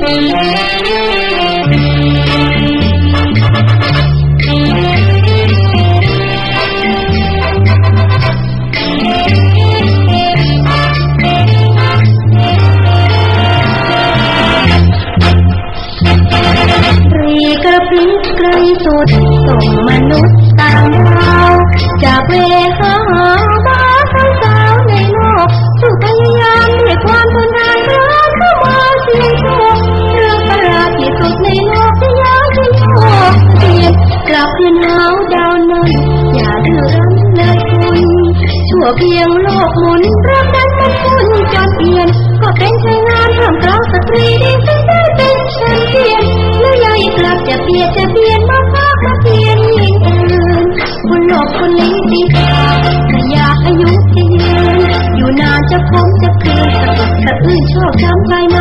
ក្រពីក្រៃសូត្រសុំមនុស្សតាមមកចាប់វេ คืนหาวดาวนั้นอย่าดื้อรั้นเลยคุณชั่วเพียงโลกหมุนรักนั้นมันคุณจนเปลี่ยนก็เป็นใช้งานท่ามกลางสตรีที่ซึ่งได้เป็นแชมเปี้ยนแล้วยายกลับจะเปลี่ยนจะเปลี่ยนมาฟ้ามาเปลี่ยนยิ่งอื่นคนโลกคนนี้ดีกว่าถ้าอยากอายุจะยืนอยู่นานจะพ้นจะคืนสะดุดสะอื้นชอบช้ำภายใน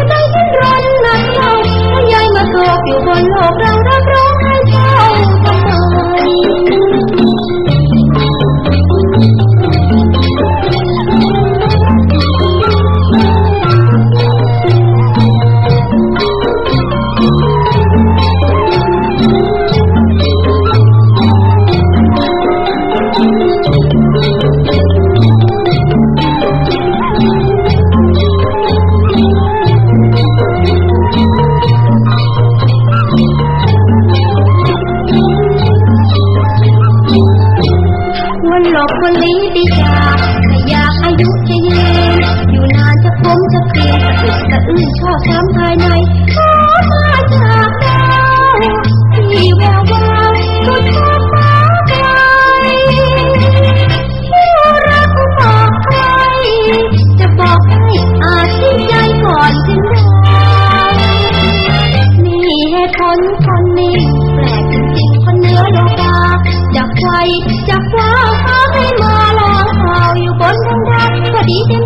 ក្តីរំណាស់ហើយយាយមកគោពីបនលោករងរត់រង หลบคนลี้ดีกาถ้าอยากอายุจะยืนอยู่นานจะผมจะเปลี่ยนสะอึกระอื้นชอบช้ำภายใน Beat